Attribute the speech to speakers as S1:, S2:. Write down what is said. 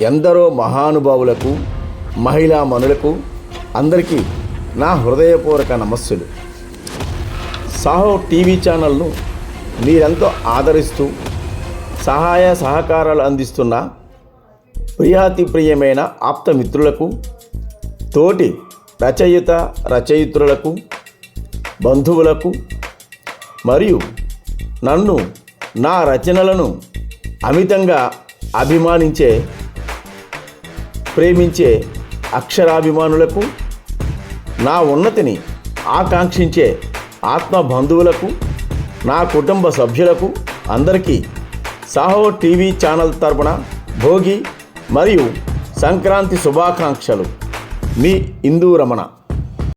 S1: ఎందరో మహానుభావులకు మహిళా మనులకు అందరికీ నా హృదయపూర్వక నమస్సులు. సాహో టీవీ ఛానల్ను మీరెంతో ఆదరిస్తూ సహాయ సహకారాలు అందిస్తున్న ప్రియాతి ప్రియమైన ఆప్తమిత్రులకు తోటి రచయిత రచయిత్రులకు బంధువులకు మరియు నన్ను నా రచనలను అమితంగా అభిమానించే ప్రేమించే అక్షరాభిమానులకు నా ఉన్నతిని ఆకాంక్షించే ఆత్మ బంధువులకు నా కుటుంబ సభ్యులకు అందరికీ సాహో టీవీ ఛానల్ తరపున భోగి మరియు సంక్రాంతి శుభాకాంక్షలు. మీ ఇందూ రమణ